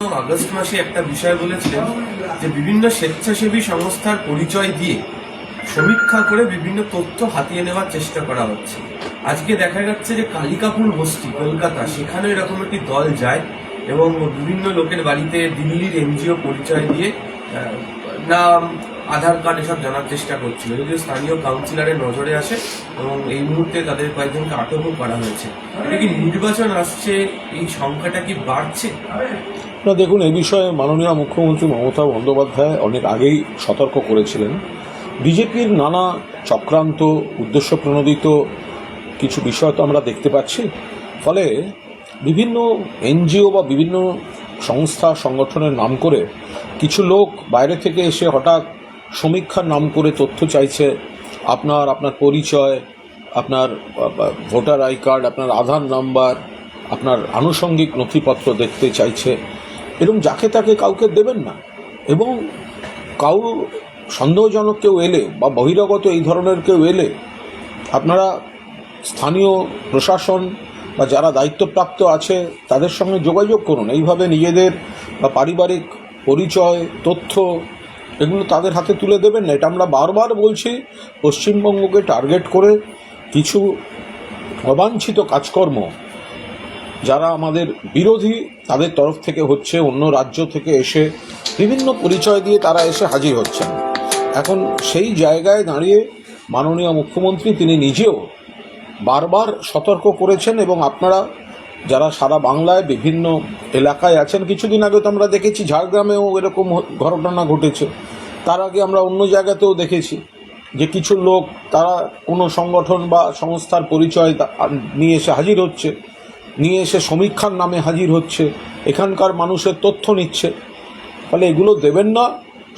August মাসে একটা বিষয় বলেছিলেন যে বিভিন্ন স্বেচ্ছাসেবী সংস্থার পরিচয় দিয়ে সমীক্ষা করে বিভিন্ন তথ্য হাতিয়ে নেওয়ার চেষ্টা করা হচ্ছে। আজকে দেখা যাচ্ছে যে কালিকাপুর বস্তি, কলকাতা সেখানে এরকম একটি দল যায় এবং বিভিন্ন লোকের বাড়িতে দিল্লির এনজিও পরিচয় দিয়ে নাম, আধার কার্ড এসব জানার চেষ্টা করছিল। যদিও স্থানীয় কাউন্সিলরের নজরে আসে এবং এই মুহূর্তে তাদের কয়েকজনকে আটকও করা হয়েছে। এটা কি নির্বাচন আসছে? এই সংখ্যাটা কি বাড়ছে? না দেখুন, এ বিষয়ে মাননীয় মুখ্যমন্ত্রী মমতা বন্দ্যোপাধ্যায় অনেক আগেই সতর্ক করেছিলেন। বিজেপির নানা চক্রান্ত, উদ্দেশ্য প্রণোদিত কিছু বিষয় তো আমরা দেখতে পাচ্ছি। ফলে বিভিন্ন এনজিও বা বিভিন্ন সংস্থা, সংগঠনের নাম করে কিছু লোক বাইরে থেকে এসে হঠাৎ সমীক্ষার নাম করে তথ্য চাইছে। আপনার আপনার পরিচয়, আপনার ভোটার আই কার্ড, আপনার আধার নাম্বার, আপনার আনুষঙ্গিক নথিপত্র দেখতে চাইছে। এরকম যাকে তাকে কাউকে দেবেন না। এবং কাউ সন্দেহজনক কেউ এলে বা বহিরাগত এই ধরনের কেউ এলে, আপনারা স্থানীয় প্রশাসন বা যারা দায়িত্বপ্রাপ্ত আছে, তাদের সঙ্গে যোগাযোগ করুন। এইভাবে নিজেদের বা পারিবারিক পরিচয়, তথ্য এগুলো তাদের হাতে তুলে দেবেন না। এটা আমরা বারবার বলছি, পশ্চিমবঙ্গকে টার্গেট করে কিছু অবাঞ্ছিত কাজকর্ম যারা আমাদের বিরোধী, তাদের তরফ থেকে হচ্ছে, অন্য রাজ্য থেকে এসে বিভিন্ন পরিচয় দিয়ে তারা এসে হাজির হচ্ছেন। এখন সেই জায়গায় দাঁড়িয়ে মাননীয় মুখ্যমন্ত্রী তিনি নিজেও বারবার সতর্ক করেছেন এবং আপনারা যারা সারা বাংলায় বিভিন্ন এলাকায় আছেন, কিছুদিন আগে তো আমরা দেখেছি ঝাড়গ্রামেও এরকম ঘটনা ঘটেছে। তার আগে আমরা অন্য জায়গাতেও দেখেছি যে কিছু লোক, তারা কোনো সংগঠন বা সংস্থার পরিচয় নিয়ে এসে হাজির হচ্ছে। নিয়ে এসে সমীক্ষার নামে হাজির হচ্ছে এখানকার মানুষের তথ্য নিচ্ছে। ফলে এগুলো দেবেন না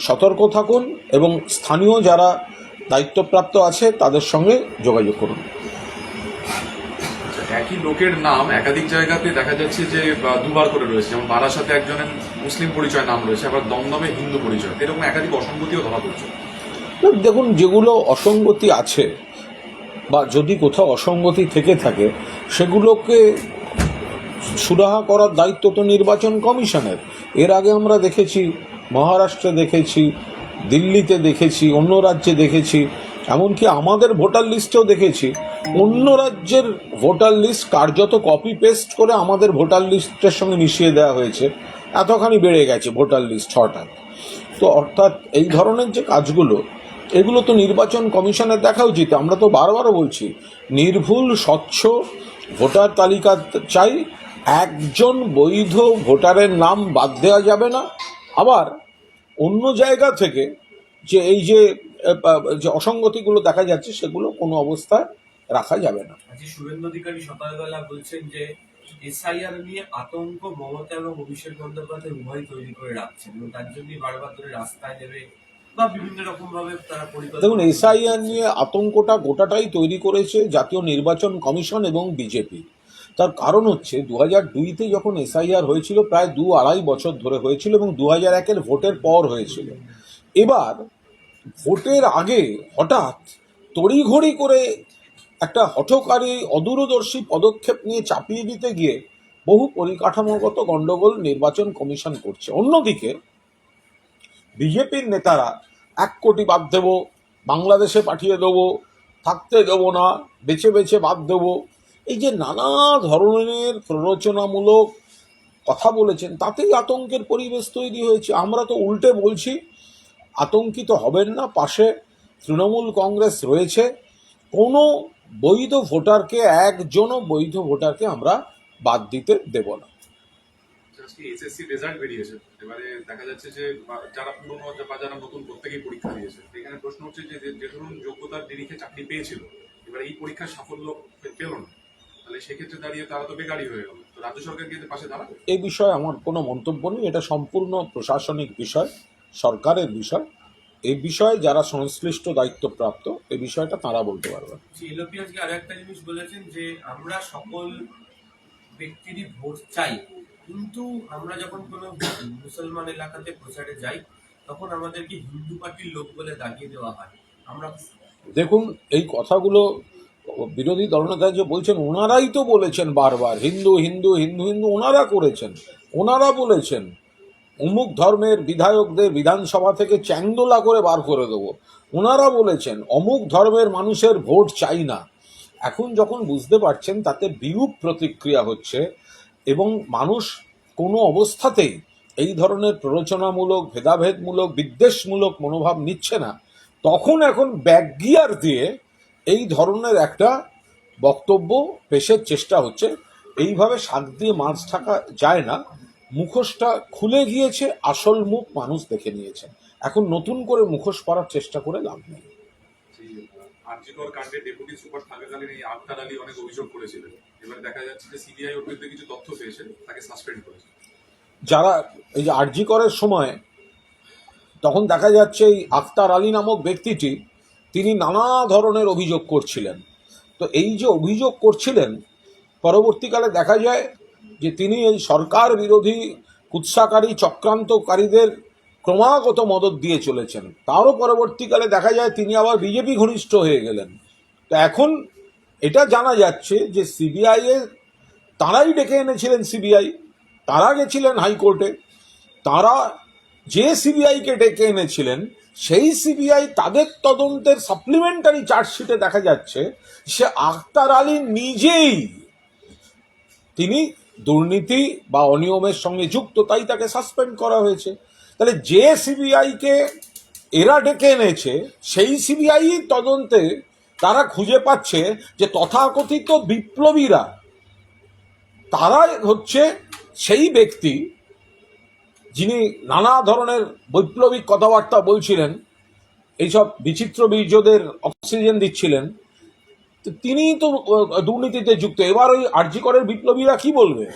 সতর্ক থাকুন এবং স্থানীয় যারা দায়িত্বপ্রাপ্ত আছে তাদের সঙ্গে যোগাযোগ করুন। আচ্ছা, একই লোকের নাম একাধিক জায়গাতে দেখা যাচ্ছে যে দুবার করে রয়েছে। যেমন বারাসাতে একজনের মুসলিম পরিচয় নাম রয়েছে আবার দমদমে হিন্দু পরিচয়। এরকম একাধিক অসঙ্গতিও ধরা পড়ছে। দেখুন যেগুলো অসঙ্গতি আছে বা যদি কোথাও অসঙ্গতি থেকে থাকে সেগুলোকে সুরাহা করার দায়িত্ব তো নির্বাচন কমিশনের। এর আগে আমরা দেখেছি, মহারাষ্ট্রে দেখেছি, দিল্লিতে দেখেছি, অন্য রাজ্যে দেখেছি, এমনকি আমাদের ভোটার লিস্টেও দেখেছি। অন্য রাজ্যের ভোটার লিস্ট কার্যত কপি পেস্ট করে আমাদের ভোটার লিস্টের সঙ্গে মিশিয়ে দেওয়া হয়েছে। এতখানি বেড়ে গেছে ভোটার লিস্ট হঠাৎ। তো অর্থাৎ এই ধরনের যে কাজগুলো, এগুলো তো নির্বাচন কমিশনের দেখা উচিত। আমরা তো বারবার বলছি, নির্ভুল, স্বচ্ছ ভোটার তালিকা চাই একজন বৈধ ভোটারের নাম বাদ দেওয়া যাবে না। আবার অন্য জায়গা থেকে যে এই যে যে অসঙ্গতিগুলো দেখা যাচ্ছে সেগুলো কোনো অবস্থায় রাখা যাবে না। আজকে শুভেন্দু অধিকারী সকালবেলা বলছেন যে এসআইআর নিয়ে আতঙ্ক মমতা এবং অভিষেক বন্দ্যোপাধ্যায় উভয় তৈরি করে রাখছেন এবং তার জন্যই বারবার ধরে রাস্তায় নেবে বা বিভিন্ন রকম তারা পরিকল্পনা দেখুন এসআইআর নিয়ে আতঙ্কটা গোটাটাই তৈরি করেছে জাতীয় নির্বাচন কমিশন এবং বিজেপি। তার কারণ হচ্ছে দু হাজার দুইতে যখন এসআইআর হয়েছিল, প্রায় দু আড়াই বছর ধরে হয়েছিল এবং দু হাজার একের ভোটের পর হয়েছিল। এবার ভোটের আগে হঠাৎ তড়িঘড়ি করে একটা হঠকারী, অদূরদর্শী পদক্ষেপ নিয়ে চাপিয়ে দিতে গিয়ে বহু পরিকাঠামোগত গণ্ডগোল নির্বাচন কমিশন করছে। অন্যদিকে বিজেপির নেতারা এক কোটি বাদ দেবো, বাংলাদেশে পাঠিয়ে দেবো, থাকতে দেবো না, বেছে বেছে বাদ দেবো এই যে নানা ধরনের প্ররোচনামূলক কথা বলেছেন, তাতেই আতঙ্কের পরিবেশ তৈরি হয়েছে। আমরা তো উল্টে বলছি, আতঙ্কিত হবেন না, পাশে তৃণমূল কংগ্রেস রয়েছে। কোনো বৈধ ভোটারকে, একজনও বৈধ ভোটারকে আমরা বাদ দিতে দেব না। বেরিয়েছে। এবারে দেখা যাচ্ছে যে যারা বা যারা নতুন পরীক্ষা দিয়েছে। এখানে প্রশ্ন হচ্ছে যে ধরুন যোগ্যতার নিরিখে চাকরি পেয়েছিল, এবার এই পরীক্ষার সাফল্য পেল না। তাহলে সেক্ষেত্রে দাঁড়িয়ে তারা তো বেকারই হয়ে গেল। তো রাজ্য সরকার কি পাশে দাঁড়াবে? এই বিষয়ে আমার কোনো মন্তব্য নেই। এটা সম্পূর্ণ প্রশাসনিক বিষয় সরকারের বিষয়। এই বিষয়ে যারা সংশ্লিষ্ট দায়িত্বপ্রাপ্ত এই বিষয়টা তারা বলতে পারবে। এলোপি আজকে আরও একটা জিনিস বলেছেন যে আমরা সকল ব্যক্তিরই ভোট চাই কিন্তু আমরা যখন কোনো মুসলমান এলাকাতে প্রচারে যাই তখন আমাদেরকে হিন্দু পার্টির লোক বলে দাগিয়ে দেওয়া হয়। আমরা দেখুন এই কথাগুলো বিরোধী দলনেতা যে বলছেন ওনারাই তো বলেছেন বারবার, হিন্দু হিন্দু হিন্দু হিন্দু ওনারা করেছেন ওনারা বলেছেন, অমুক ধর্মের বিধায়কদের বিধানসভা থেকে চ্যাংদোলা করে বার করে দেবো। ওনারা বলেছেন, অমুক ধর্মের মানুষের ভোট চাই না। এখন যখন বুঝতে পারছেন, তাতে বিরূপ প্রতিক্রিয়া হচ্ছে এবং মানুষ কোনো অবস্থাতেই এই ধরনের প্ররোচনামূলক, ভেদাভেদমূলক, বিদ্বেষমূলক মনোভাব নিচ্ছে না। তখন এখন ব্যাকগিয়ার দিয়ে এই ধরনের একটা বক্তব্য পেশের চেষ্টা হচ্ছে। এইভাবে শাক দিয়ে মাছ ঢাকা যায় না। মুখোশটা খুলে গিয়েছে আসল মুখ মানুষ দেখে নিয়েছে। এখন নতুন করে মুখোশ পরার চেষ্টা করে লাভ নেই। সেই কাণ্ডে ডেপুটি সুপার থাকাকালীন এই আক্তার আলী অনেক অভিযোগ করেছিলেন। এবার দেখা যাচ্ছে যে সিবিআই ওর বিরুদ্ধে কিছু তথ্য পেয়েছে তাকে সাসপেন্ড করেছে। যারা এই যে আরজি করের সময় তখন দেখা যাচ্ছে এই আক্তার আলী নামক ব্যক্তিটি তিনি নানা ধরনের অভিযোগ করছিলেন। তো এই যে অভিযোগ করছিলেন, পরবর্তীকালে দেখা যায় যে তিনি এই সরকার বিরোধী কুৎসাকারী, চক্রান্তকারীদের ক্রমাগত মদত দিয়ে চলেছেন। তারও পরবর্তীকালে দেখা যায় তিনি আবার বিজেপি ঘনিষ্ঠ হয়ে গেলেন। তো এখন এটা জানা যাচ্ছে যে সিবিআই এর তারাই ডেকে এনেছিলেন সিবিআই। তারা গেছিলেন হাইকোর্টে। তারা যে সিবিআইকে ডেকে এনেছিলেন সেই সিবিআই তাদের তদন্তের সাপ্লিমেন্টারি চার্জশিটে দেখা যাচ্ছে, সে আখতার আলী নিজেই তিনি দুর্নীতি বা অনিয়মের সঙ্গে যুক্ত, তাই তাকে সাসপেন্ড করা হয়েছে। তাহলে যে সিবিআইকে এরা ডেকে এনেছে, সেই সিবিআই তদন্তে তারা খুঁজে পাচ্ছে যে তথাকথিত বিপ্লবীরা, তারাই হচ্ছে সেই ব্যক্তি যিনি নানা ধরনের বৈপ্লবিক কথাবার্তা বলছিলেন এইসব বিচিত্র বীর্যদের অক্সিজেন দিচ্ছিলেন তো তিনিই তো দুর্নীতিতে যুক্ত। এবার ওই আর্যিকরের বিপ্লবীরা কি বলবে?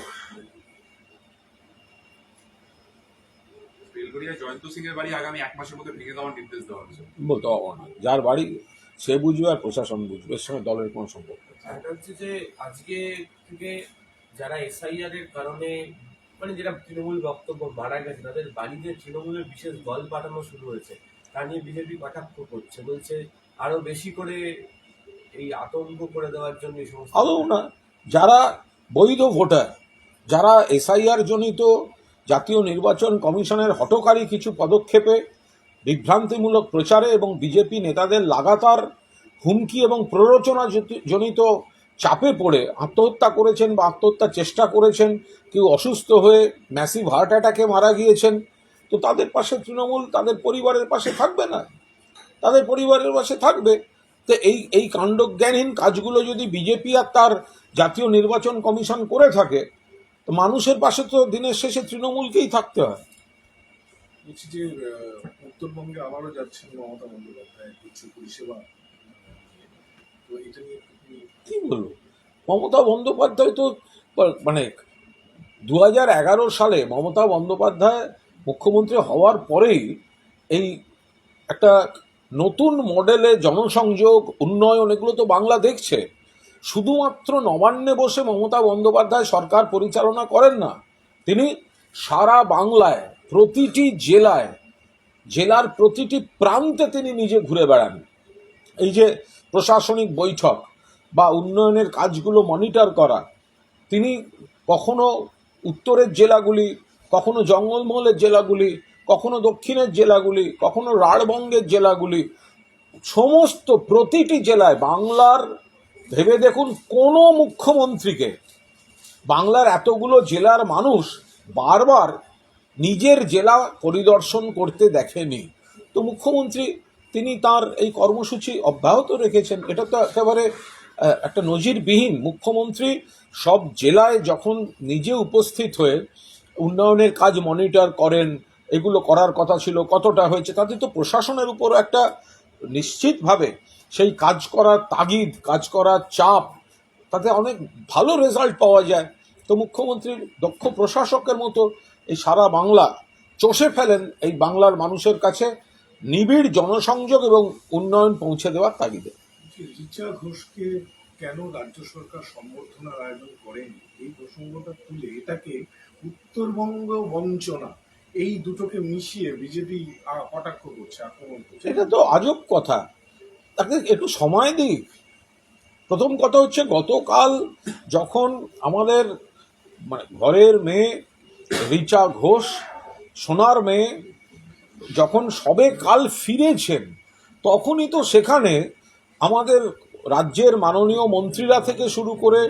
জয়ন্ত সিং এর বাড়ি আগামী এক মাসের মধ্যে ভেঙে দেওয়ার নির্দেশ দেওয়া হয়েছে। বলতে পারব না। যার বাড়ি সে বুঝবে আর প্রশাসন বুঝবে এর সঙ্গে দলের কোনো সম্পর্ক নেই। যে আজকে থেকে যারা এসআইআর এর কারণে মানে যেটা তৃণমূল বক্তব্য মারা গেছে, তাদের বাড়িতে তৃণমূলের বিশেষ দল পাঠানো শুরু হয়েছে। তা নিয়ে বিজেপি কটাক্ষ করছে, বলছে আরও বেশি করে এই আতঙ্ক করে দেওয়ার জন্য আদৌ না। যারা বৈধ ভোটার, যারা এসআইআর জনিত জাতীয় নির্বাচন কমিশনের হটকারী কিছু পদক্ষেপে বিভ্রান্তিমূলক প্রচারে এবং বিজেপি নেতাদের লাগাতার হুমকি এবং প্ররোচনা জনিত চাপে পড়ে, আত্মহত্যা করেছেন বা আত্মহত্যার চেষ্টা করেছেন, কেউ অসুস্থ হয়ে ম্যাসিভ হার্ট অ্যাটাকে মারা গিয়েছেন, তো তাদের পাশে তৃণমূল, তাদের পরিবারের পাশে থাকবে না। তাদের পরিবারের পাশে থাকবে। তো এই এই কাণ্ডজ্ঞানহীন কাজগুলো যদি বিজেপি আর তার জাতীয় নির্বাচন কমিশন করে থাকে, তো মানুষের পাশে তো দিনের শেষে তৃণমূলকেই থাকতে হয়। উত্তরবঙ্গে আবারও যাচ্ছেন মমতা বন্দ্যোপাধ্যায় পরিষেবা তো এটা নিয়ে কি বলব? মমতা বন্দ্যোপাধ্যায় তো মানে দু হাজার এগারো সালে মমতা বন্দ্যোপাধ্যায় মুখ্যমন্ত্রী হওয়ার পরেই এই একটা নতুন মডেলে জনসংযোগ, উন্নয়ন এগুলো তো বাংলা দেখছে। শুধুমাত্র নবান্নে বসে মমতা বন্দ্যোপাধ্যায় সরকার পরিচালনা করেন না, তিনি সারা বাংলায়, প্রতিটি জেলায়, জেলার প্রতিটি প্রান্তে তিনি নিজে ঘুরে বেড়ান। এই যে প্রশাসনিক বৈঠক বা উন্নয়নের কাজগুলো মনিটর করা। তিনি কখনো উত্তরের জেলাগুলি, কখনো জঙ্গলমহলের জেলাগুলি, কখনো দক্ষিণের জেলাগুলি, কখনো রাঢ়বঙ্গের জেলাগুলি, সমস্ত প্রতিটি জেলায় বাংলার, ভেবে দেখুন, কোনো মুখ্যমন্ত্রীকে, বাংলার এতগুলো জেলার মানুষ বারবার নিজের জেলা পরিদর্শন করতে দেখেনি। তো মুখ্যমন্ত্রী, তিনি তার এই কর্মসূচি অব্যাহত রেখেছেন। এটা তো একেবারে একটা নজিরবিহীন মুখ্যমন্ত্রী সব জেলায় যখন নিজে উপস্থিত হয়ে উন্নয়নের কাজ মনিটর করেন, এগুলো করার কথা ছিল, কতটা হয়েছে, তাতে তো প্রশাসনের উপর একটা নিশ্চিতভাবে সেই কাজ করার তাগিদ, কাজ করার চাপ, তাতে অনেক ভালো রেজাল্ট পাওয়া যায়। তো মুখ্যমন্ত্রীর দক্ষ প্রশাসকের মতো এই সারা বাংলা চষে ফেলেন এই বাংলার মানুষের কাছে নিবিড় জনসংযোগ এবং উন্নয়ন পৌঁছে দেওয়ার তাগিদে। বলছি রিচা ঘোষকে কেন রাজ্য সরকার সম্বর্ধনার আয়োজন করেন? এই প্রসঙ্গটা তুলে এটাকে উত্তরবঙ্গ বঞ্চনা, এই দুটোকে মিশিয়ে বিজেপি কটাক্ষ করছে, আক্রমণ করছে। এটা তো আজব কথা। তাকে একটু সময় দিক। প্রথম কথা হচ্ছে, গতকাল যখন আমাদের মানে ঘরের মেয়ে রিচা ঘোষ, সোনার মেয়ে, যখন সবে কাল ফিরেছেন, তখনই তো সেখানে আমাদের রাজ্যের মাননীয় মন্ত্রীরা থেকে শুরু করে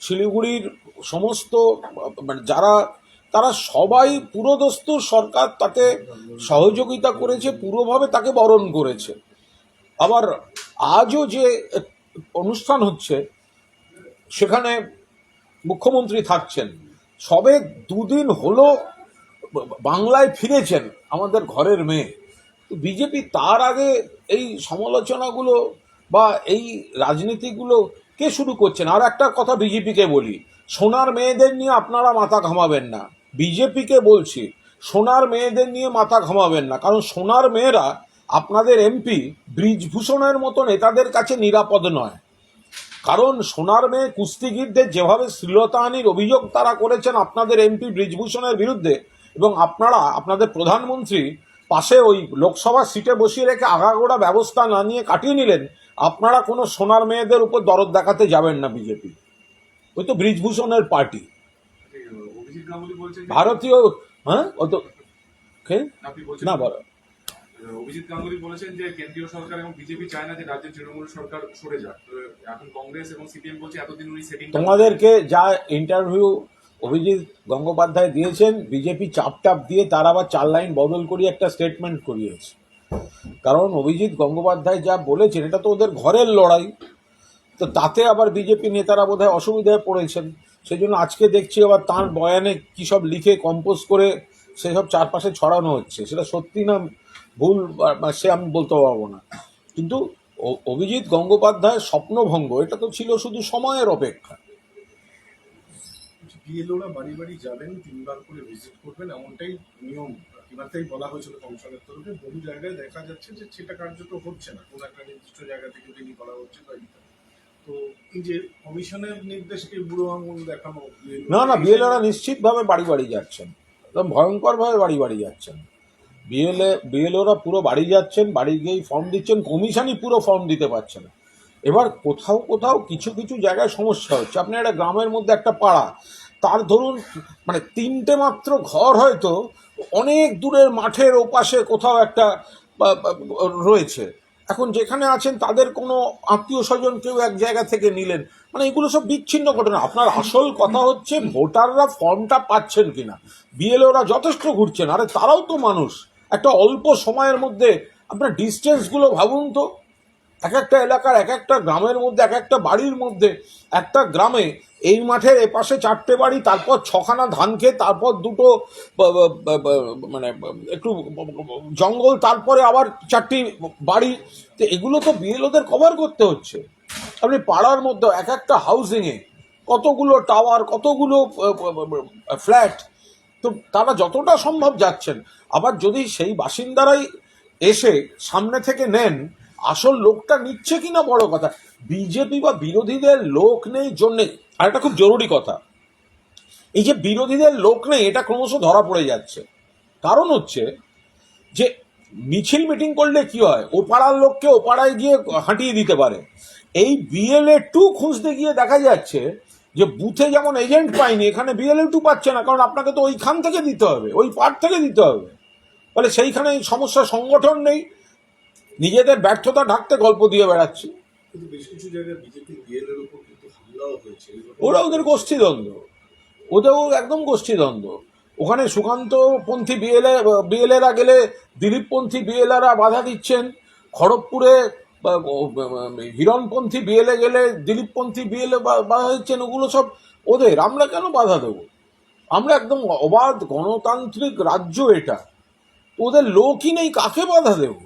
শিলিগুড়ির সমস্ত মানে যারা, তারা সবাই পুরোদস্তুর সরকার তাকে সহযোগিতা করেছে, পুরোভাবে তাকে বরণ করেছে। আবার আজও যে অনুষ্ঠান হচ্ছে, সেখানে মুখ্যমন্ত্রী থাকছেন। সবে দুদিন হলো বাংলায় ফিরেছেন আমাদের ঘরের মেয়ে। বিজেপি তার আগে এই সমালোচনাগুলো বা এই রাজনীতিগুলো কে শুরু করছেন? আর একটা কথা বিজেপিকে বলি, সোনার মেয়েদের নিয়ে আপনারা মাথা ঘামাবেন না। বিজেপিকে বলছি, সোনার মেয়েদের নিয়ে মাথা ঘামাবেন না। কারণ সোনার মেয়েরা আপনাদের এমপি ব্রিজভূষণের মতো নেতাদের কাছে নিরাপদ নয়। কারণ সোনার মেয়ে কুস্তিগীরদের যেভাবে শ্লীলতাহানির অভিযোগ তারা করেছেন আপনাদের এমপি ব্রিজভূষণের বিরুদ্ধে, এবং আপনারা, আপনাদের প্রধানমন্ত্রী পাশে ওই লোকসভা সিটে বসিয়ে রেখে আগাগোড়া ব্যবস্থা না নিয়ে কাটিয়ে নিলেন আপনারা কোনো সোনার মেয়েদের উপর দরদ দেখাতে যাবেন না বিজেপি। ওই তো ব্রিজভূষণের পার্টি। ভারতীয় হ্যাঁ? ও তো না বলো। অভিজিৎ গাঙ্গুলি বলেছেন যে কেন্দ্রীয় সরকার এবং বিজেপি চায় না যে রাজ্যের তৃণমূল সরকার সরে যাক। এখন কংগ্রেস এবং সিপিএম বলছে এতদিন উনি সেটিং তোমাদেরকে যা ইন্টারভিউ অভিজিৎ গঙ্গোপাধ্যায় দিয়েছেন বিজেপি চাপ টাপ দিয়ে তার আবার চার লাইন বদল করিয়ে একটা স্টেটমেন্ট করিয়েছে। কারণ অভিজিৎ গঙ্গোপাধ্যায় যা বলেছেন, এটা তো ওদের ঘরের লড়াই। তো তাতে আবার বিজেপি নেতারা বোধহয় অসুবিধায় পড়েছেন। সেই জন্য আজকে দেখছি আবার তার বয়ানে কী সব লিখে কম্পোজ করে সেসব চারপাশে ছড়ানো হচ্ছে। সেটা সত্যি না ভুল সে আমি বলতে পারব না। কিন্তু অভিজিৎ গঙ্গোপাধ্যায়ের স্বপ্নভঙ্গ, এটা তো ছিল শুধু সময়ের অপেক্ষা। বাড়ি বাড়ি যাবেন, তিনবার করে ভিজিট করবেন, এমনটাই নিয়ম। এবারটাই বলা হয়েছিল কমিশনের তরফে। বহু জায়গায় দেখা যাচ্ছে যে সেটা কার্যত হচ্ছে না। কোনো একটা নির্দিষ্ট জায়গা থেকে তিনি করা হচ্ছে। তো এই যে কমিশনের নির্দেশকে বুড়ো আঙুল দেখানো না না, বিএলওরা নিশ্চিতভাবে বাড়ি বাড়ি যাচ্ছেন। একদম ভয়ঙ্করভাবে বাড়ি বাড়ি যাচ্ছেন। বিএলএ, বিএলওরা পুরো বাড়ি যাচ্ছেন, বাড়ি গিয়েই ফর্ম দিচ্ছেন, কমিশনই পুরো ফর্ম দিতে পারছে না। এবার কোথাও কোথাও কিছু কিছু জায়গায় সমস্যা হচ্ছে। আপনি একটা গ্রামের মধ্যে একটা পাড়া, তার ধরুন মানে তিনটে মাত্র ঘর হয়তো অনেক দূরের মাঠের ওপাশে কোথাও একটা রয়েছে। এখন যেখানে আছেন, তাদের কোনো আত্মীয় স্বজন কেউ এক জায়গা থেকে নিলেন। মানে এগুলো সব বিচ্ছিন্ন ঘটনা। আপনার আসল কথা হচ্ছে, ভোটাররা ফর্মটা পাচ্ছেন কিনা? বিএলওরা যথেষ্ট ঘুরছেন। আরে তারাও তো মানুষ। একটা অল্প সময়ের মধ্যে আপনার ডিস্টেন্সগুলো ভাবুন তো। এক একটা এলাকার এক একটা গ্রামের মধ্যে, এক একটা বাড়ির মধ্যে, একটা গ্রামে এই মাঠের এপাশে চারটে বাড়ি, তারপর ছখানা ধান খেয়ে তারপর দুটো মানে একটু জঙ্গল, তারপরে আবার চারটি বাড়ি। তো এগুলো তো বিএলওদের কভার করতে হচ্ছে। আপনি পাড়ার মধ্যে এক একটা হাউজিংয়ে কতগুলো টাওয়ার কতগুলো ফ্ল্যাট তো তারা যতটা সম্ভব যাচ্ছেন। আবার যদি সেই বাসিন্দারাই এসে সামনে থেকে নেন আসল লোকটা নিচ্ছে কিনা বড় কথা। বিজেপি বা বিরোধীদের লোক নেই জন্যে আর একটা খুব জরুরি কথা। এই যে বিরোধীদের লোক নেই, এটা ক্রমশ ধরা পড়ে যাচ্ছে। কারণ হচ্ছে যে মিছিল মিটিং করলে কি হয়? ও পাড়ার লোককে ও পাড়ায় গিয়ে হাঁটিয়ে দিতে পারে। এই বিএলএ টু খুঁজতে গিয়ে দেখা যাচ্ছে যে বুথে যেমন এজেন্ট পাইনি এখানে বিএলএ টু পাচ্ছে না, কারণ আপনাকে তো ওইখান থেকে দিতে হবে, ওই পার্ট থেকে দিতে হবে। ফলে সেইখানে সমস্যা সংগঠন নেই নিজেদের ব্যর্থতা ঢাকতে গল্প দিয়ে বেড়াচ্ছে। ওরা ওদের গোষ্ঠীদ্বন্দ্ব। ওদেরও একদম গোষ্ঠীদ্বন্দ্ব। ওখানে সুকান্তপন্থী বিএলএ বিএলএরা গেলে দিলীপপন্থী বিএলএরা বাধা দিচ্ছেন। খড়গপুরে হিরণপন্থী বিএলএ গেলে দিলীপপন্থী বিএলএ বাধা দিচ্ছেন। ওগুলো সব ওদের। আমরা কেন বাধা দেব? আমরা একদম অবাধ গণতান্ত্রিক রাজ্য এটা। ওদের লোকই নেই কাকে বাধা দেব?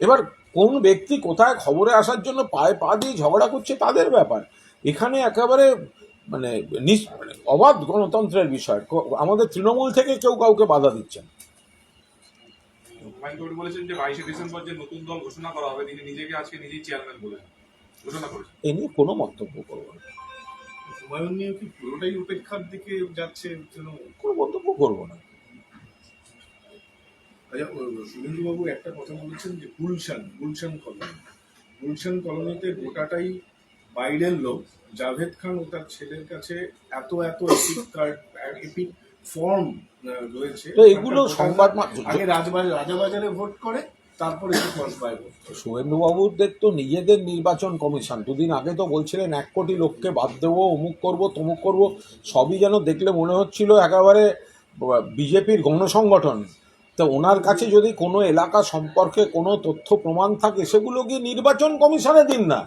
এবার কোন ব্যক্তি কোথায় খবরে আসার জন্য পায়ে পা দিয়ে ঝগড়া করছে তাদের ব্যাপার। এখানে একেবারে মানে মানে অবাধ গণতন্ত্রের বিষয়। আমাদের তৃণমূল থেকে কেউ কাউকে বাধা দিচ্ছেন না। বলেছেন যে বাইশে ডিসেম্বর যে নতুন দল ঘোষণা করা হবে তিনি নিজেকে আজকে নিজেই চেয়ারম্যান বলেছেন ঘোষণা এ নিয়ে কোনো মন্তব্য করব না। হুমায়ুন নিয়ে কি পুরোটাই উপেক্ষার দিকে যাচ্ছে তৃণমূল? কোনো মন্তব্য করব না। আচ্ছা সুরেন্দ্রবাবু একটা কথা বলেছেন যে গুলশান গুলশান কলোনি। গুলশান কলোনিতে গোটাটাই বাইরের লোক। জাভেদ খান ও তার ছেলের কাছে এত এত এপিক কার্ড এপিক ফর্ম রয়েছে। তো এগুলো সংবাদ আগে রাজবাজার রাজাবাজারে ভোট করে তারপরে। শুভেন্দুবাবুদের তো নিজেদের নির্বাচন কমিশন। দুদিন আগে তো বলছিলেন এক কোটি লোককে বাদ দেবো অমুক করব তমুক করব। সবই যেন দেখলে মনে হচ্ছিল একেবারে বিজেপির গণসংগঠন। তো ওনার কাছে যদি কোনো এলাকা সম্পর্কে কোনো তথ্য প্রমাণ থাকে, সেগুলো গিয়ে নির্বাচন কমিশনে দিন না?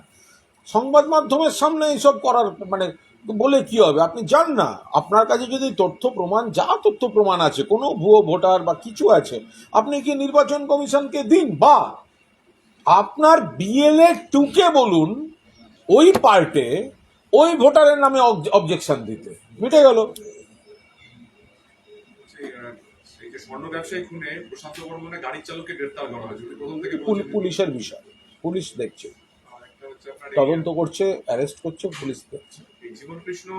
সংবাদ মাধ্যমের সামনে এইসব করার মানে বলে কি হবে? আপনি যান না। আপনার কাছে যদি তথ্য প্রমাণ, যা তথ্য প্রমাণ আছে, কোনো ভুয়ো ভোটার বা কিছু আছে, আপনি কি নির্বাচন কমিশনকে দিন? বা আপনার বিএলএ টুকে বলুন, ওই পার্টে ওই ভোটারের নামে অবজেকশন দিতে। মিটে গেল সেই, আহ, এই যে স্বর্ণ ব্যবসায়ী খুনে প্রশান্ত বর্মনের গাড়ির চালককে গ্রেপ্তার করা হয়েছে। প্রথম থেকে পুলিশের বিষয়। পুলিশ দেখছে। তদন্ত করছে অ্যারেস্ট করছে পুলিশ দেখছে। জীবন কৃষ্ণ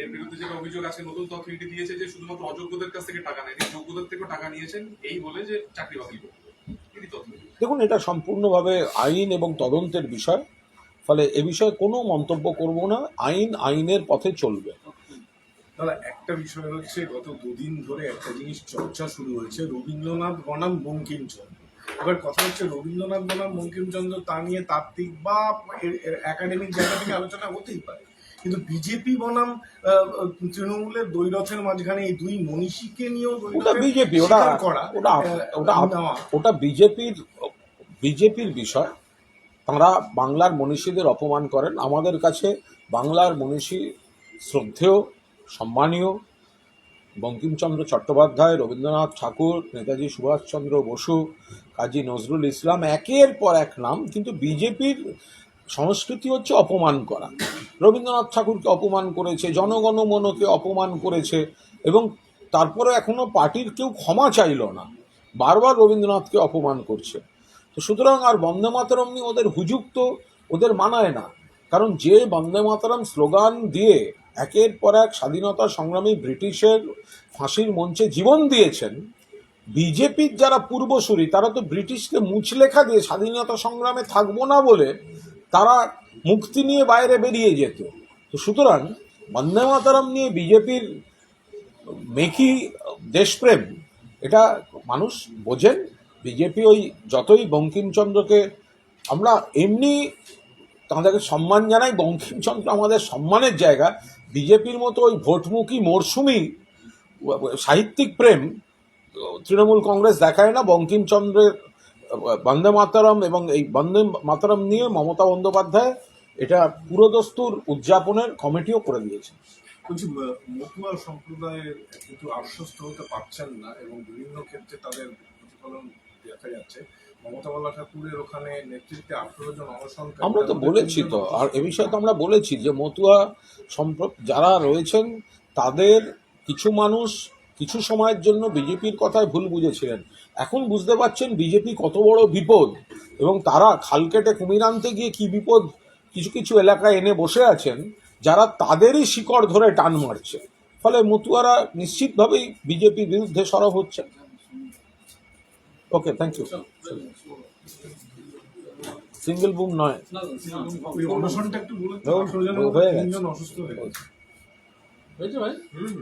এর বিরুদ্ধে যেটা অভিযোগ আছে নতুন তথ্য ইডি দিয়েছে যে শুধুমাত্র অযোগ্যদের কাছ থেকে টাকা নেয়নি যোগ্যদের থেকেও টাকা নিয়েছেন এই বলে যে চাকরি বাতিল। দেখুন এটা সম্পূর্ণভাবে আইন এবং তদন্তের বিষয়। ফলে এ বিষয়ে কোনো মন্তব্য করব না। আইন আইনের পথে চলবে। দাদা একটা বিষয় হচ্ছে গত দুদিন ধরে একটা জিনিস চর্চা শুরু হয়েছে রবীন্দ্রনাথ বনাম বঙ্কিমচন্দ্র। এবার কথা হচ্ছে রবীন্দ্রনাথ বনাম বঙ্কিমচন্দ্র তা নিয়ে তাত্ত্বিক বা একাডেমিক জায়গা থেকে আলোচনা হতেই পারে। কিন্তু বিজেপি বনাম তৃণমূলের দ্বৈরথের মাঝখানে এই দুই মনীষীকে নিয়েও ওটা বিজেপি ওটা করা ওটা ওটা। ওটা বিজেপির বিজেপির বিষয়। তারা বাংলার মনীষীদের অপমান করেন। আমাদের কাছে বাংলার মনীষী শ্রদ্ধেয়। সম্মানীয় বঙ্কিমচন্দ্র চট্টোপাধ্যায়, রবীন্দ্রনাথ ঠাকুর, নেতাজি সুভাষচন্দ্র বসু, কাজী নজরুল ইসলাম, একের পর এক নাম, কিন্তু বিজেপির সংস্কৃতি হচ্ছে অপমান করা। রবীন্দ্রনাথ ঠাকুরকে অপমান করেছে, জনগণ মনকে অপমান করেছে, এবং তারপরে এখনও পার্টির কেউ ক্ষমা চাইল না। বারবার রবীন্দ্রনাথকে অপমান করছে। তো সুতরাং আর বন্দে মাতরম নিয়ে ওদের হুজুক তো ওদের মানায় না। কারণ যে বন্দে মাতরম স্লোগান দিয়ে একের পর এক স্বাধীনতা সংগ্রামী ব্রিটিশের ফাঁসির মঞ্চে জীবন দিয়েছেন। বিজেপির যারা পূর্বসূরি, তারা তো ব্রিটিশকে মুচলেখা দিয়ে স্বাধীনতা সংগ্রামে থাকব না বলে তারা মুক্তি নিয়ে বাইরে বেরিয়ে যেত। তো সুতরাং বন্দে মাতারাম নিয়ে বিজেপির মেকি দেশপ্রেম, এটা মানুষ বোঝেন। বিজেপি ওই যতই বঙ্কিমচন্দ্রকে, আমরা এমনি তাদেরকে সম্মান জানাই, বঙ্কিমচন্দ্র আমাদের সম্মানের জায়গা। বিজেপির মতো ওই ভোটমুখী মরশুমি সাহিত্যিক প্রেম তৃণমূল কংগ্রেস দেখায় না। বঙ্কিমচন্দ্রের, বন্দে মাতারম এবং এই বন্দে মাতারম নিয়ে মমতা বন্দ্যোপাধ্যায় এটা পুরোদস্তুর উদযাপনের কমিটিও করে দিয়েছে। বলছি মতুয়া সম্প্রদায়ের কিন্তু আশ্বস্ত হতে পারছেন না এবং বিভিন্ন ক্ষেত্রে তাদের প্রতিফলন দেখা যাচ্ছে। আমরা তো বলেছি তো আর এ বিষয়ে তো আমরা বলেছি যে মতুয়া সম্প্র যারা রয়েছেন তাদের কিছু মানুষ কিছু সময়ের জন্য বিজেপির কথায় ভুল বুঝেছিলেন। এখন বুঝতে পারছেন বিজেপি কত বড় বিপদ এবং তারা খাল কেটে কুমির আনতে গিয়ে কি বিপদ কিছু কিছু এলাকায় এনে বসে আছেন যারা তাদেরই শিকড় ধরে টান মারছে। ফলে মতুয়ারা নিশ্চিতভাবেই বিজেপির বিরুদ্ধে সরব হচ্ছে okay thank you single boom নয় হয়ে হয়ে গেছে।